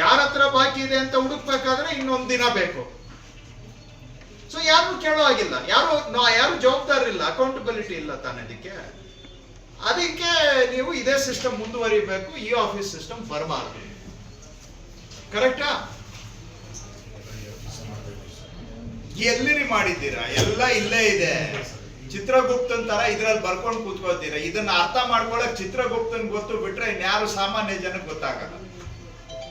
ಯಾರ ಹತ್ರ ಬಾಕಿ ಇದೆ ಅಂತ ಹುಡುಕ್ಬೇಕಾದ್ರೆ ಇನ್ನೊಂದು ದಿನ ಬೇಕು. ಸೊ ಯಾರು ಕೇಳೋ ಆಗಿಲ್ಲ ಯಾರು ಯಾರು ಜವಾಬ್ದಾರಿ ಇಲ್ಲ ಅಕೌಂಟಬಿಲಿಟಿ ಇಲ್ಲ ತಾನೆ ಅದಕ್ಕೆ ಅದಕ್ಕೆ ನೀವು ಇದೇ ಸಿಸ್ಟಮ್ ಮುಂದುವರಿಬೇಕು, ಈ ಆಫೀಸ್ ಸಿಸ್ಟಮ್ ಬರಬಾರದು. ಕರೆಕ್ಟಾ ಎಲ್ಲಿರಿ ಮಾಡಿದ್ದೀರಾ? ಎಲ್ಲ ಇಲ್ಲೇ ಇದೆ. ಚಿತ್ರಗುಪ್ತನ್ ತರ ಇದ್ರಲ್ಲಿ ಬರ್ಕೊಂಡು ಕೂತ್ಕೋತೀರಾ ಇದನ್ನ ಅರ್ಥ ಮಾಡ್ಕೊಳಕ್ ಚಿತ್ರಗುಪ್ತನ್ ಗೊತ್ತು ಬಿಟ್ರೆ ಇನ್ಯಾರು ಸಾಮಾನ್ಯ ಜನಕ್ಕೆ ಗೊತ್ತಾಗಲ್ಲ.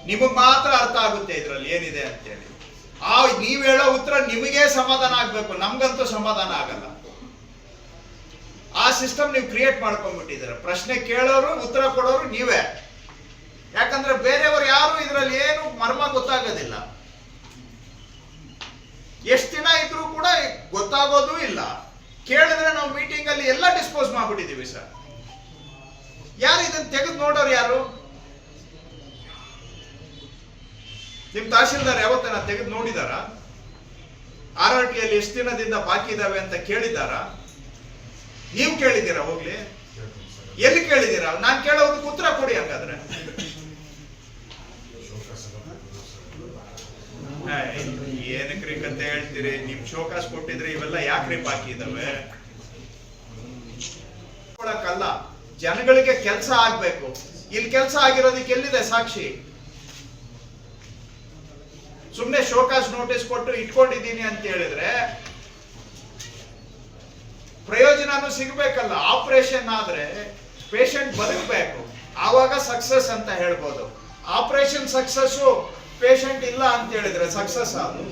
ನಿಮಗ್ ಮಾತ್ರ ಅರ್ಥ ಆಗುತ್ತೆ ಇದರಲ್ಲಿ ಏನಿದೆ ಅಂತೇಳಿ. ಆ, ನೀವು ಹೇಳೋ ಉತ್ತರ ನಿಮಗೆ ಸಮಾಧಾನ ಆಗ್ಬೇಕು. ನಮ್ಗಂತೂ ಸಮಾಧಾನ ಆಗಲ್ಲ. ಆ ಸಿಸ್ಟಮ್ ನೀವು ಕ್ರಿಯೇಟ್ ಮಾಡ್ಕೊಂಡ್ಬಿಟ್ಟಿದ್ದಾರೆ. ಪ್ರಶ್ನೆ ಕೇಳೋರು, ಉತ್ತರ ಕೊಡೋರು ನೀವೇ. ಯಾಕಂದ್ರೆ ಬೇರೆಯವರು ಯಾರು ಇದರಲ್ಲಿ ಏನು ಮರ್ಮ ಗೊತ್ತಾಗೋದಿಲ್ಲ. ಎಷ್ಟು ದಿನ ಇದ್ರೂ ಕೂಡ ಗೊತ್ತಾಗೋದು ಇಲ್ಲ. ಕೇಳಿದ್ರೆ ನಾವು ಮೀಟಿಂಗ್ ಅಲ್ಲಿ ಎಲ್ಲ ಡಿಸ್ಪೋಸ್ ಮಾಡ್ಬಿಟ್ಟಿದೀವಿ ಸರ್. ಯಾರು ಇದನ್ನ ತೆಗೆದು ನೋಡೋರು ಯಾರು? ನಿಮ್ ತಹಶೀಲ್ದಾರ್ ಯಾವತ್ತನ ತೆಗೆದು ನೋಡಿದಾರ? ಆರ್ ಆರ್ ಎಷ್ಟು ದಿನದಿಂದ ಬಾಕಿ ಇದಾವೆ ಅಂತ ಕೇಳಿದಾರ? ನೀವು ಕೇಳಿದ್ದೀರಾ ಹೋಗ್ಲಿ? ಎಲ್ಲಿ ಕೇಳಿದ್ದೀರಾ ನಾನ್ ಕೇಳೋದಕ್ಕೆ ಉತ್ತರ ಕೊಡಿ ಹಂಗಾದ್ರೆ. ಏನಕ್ರಿ ಕತೆ ಹೇಳ್ತೀರಿ? ನಿಮ್ ಶೋಕಾಸ್ ಕೊಟ್ಟಿದ್ರೆ ಇವೆಲ್ಲ ಯಾಕ್ರಿ ಬಾಕಿ ಇದಾವೆ? ಜನಗಳಿಗೆ ಕೆಲಸ ಆಗ್ಬೇಕು. ಇಲ್ಲಿ ಕೆಲಸ ಆಗಿರೋದಕ್ಕೆ ಎಲ್ಲಿದೆ ಸಾಕ್ಷಿ? ಸುಮ್ನೆ ಶೋಕಾಸ್ ನೋಟಿಸ್ ಕೊಟ್ಟು ಇಟ್ಕೊಂಡಿದ್ದೀನಿ ಅಂತ ಹೇಳಿದ್ರೆ, ಪ್ರಯೋಜನನೂ ಸಿಗಬೇಕಲ್ಲ. ಆಪರೇಷನ್ ಆದ್ರೆ ಪೇಷಂಟ್ ಬದುಕಬೇಕು. ಆವಾಗ ಸಕ್ಸಸ್ ಅಂತ ಹೇಳ್ಬೋದು. ಆಪರೇಷನ್ ಸಕ್ಸಸ್ಸು ಪೇಷಂಟ್ ಇಲ್ಲ ಅಂತ ಹೇಳಿದ್ರೆ ಸಕ್ಸಸ್ ಅದು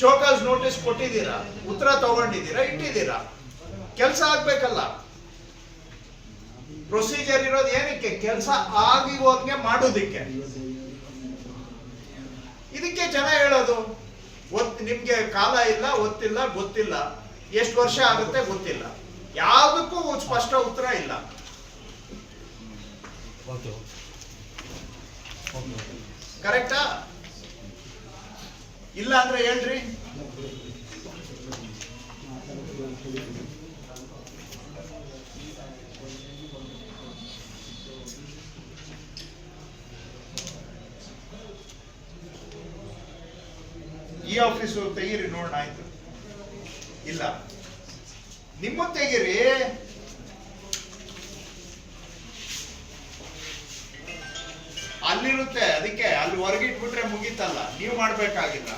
ಶೋಕಾಸ್ ನೋಟಿಸ್ ಕೊಟ್ಟಿದ್ದೀರಾ? ಉತ್ತರ ತಗೊಂಡಿದ್ದೀರಾ? ಇಟ್ಟಿದ್ದೀರಾ? ಕೆಲಸ ಆಗ್ಬೇಕಲ್ಲ. ಪ್ರೊಸೀಜರ್ ಇರೋದು ಏನಕ್ಕೆ? ಕೆಲಸ ಆಗಿ ಹೋದ್ಗೆ ಮಾಡೋದಿಕ್ಕೆ. ಇದಕ್ಕೆ ಜನ ಹೇಳೋದು ಒತ್ ನಿಮ್ಗೆ ಕಾಲ ಇಲ್ಲ ಒತ್ತಿಲ್ಲ ಗೊತ್ತಿಲ್ಲ. ಎಷ್ಟು ವರ್ಷ ಆಗುತ್ತೆ ಗೊತ್ತಿಲ್ಲ. ಯಾವುದಕ್ಕೂ ಸ್ಪಷ್ಟ ಉತ್ತರ ಇಲ್ಲ. ಕರೆಕ್ಟಾ? ಇಲ್ಲ ಅಂದ್ರೆ ಹೇಳ್ರಿ. ಈ ಆಫೀಸು ತೆಗೀರಿ, ನೋಡೋಣ ಆಯ್ತು. ಇಲ್ಲ. ನಿಮ್ಮ ತೆಗೀರಿ. ಅಲ್ಲಿರುತ್ತೆ, ಅದಕ್ಕೆ ಅಲ್ಲಿ ಹೊರಗಿಟ್ಬಿಟ್ರೆ ಮುಗಿತಲ್ಲ. ನೀವು ಮಾಡಬೇಕಾಗಿಲ್ಲ.